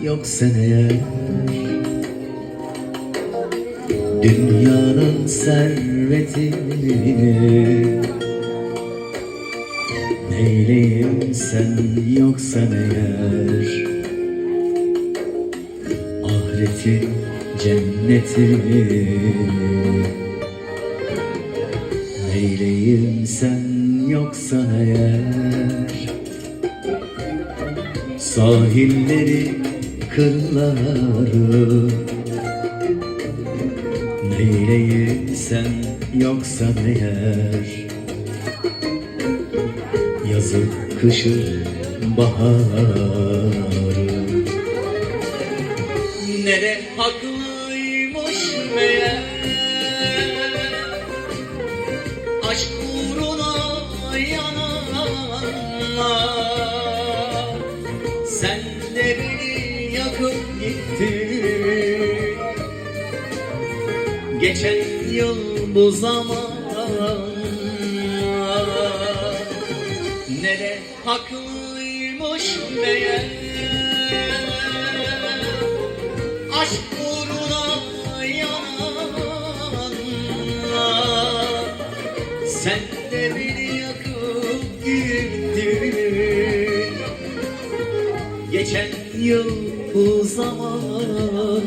yoksan eğer. Dünyanın servetini Neyleyim sen yoksan eğer. Ahiretin cennetini Neyleyim sen yoksan eğer Sahilleri, kırları. Neyleyim sen yoksan eğer Yazı, kışı, baharı Nere haklıymış meğer? Aşk uğruna yananlar beni yakıp gittin Geçen yıl bu zaman Nere haklıymış meğer. Aşk uğruna yananlar Sen de beni yakıp gittin geçen yıl bu zamanlar.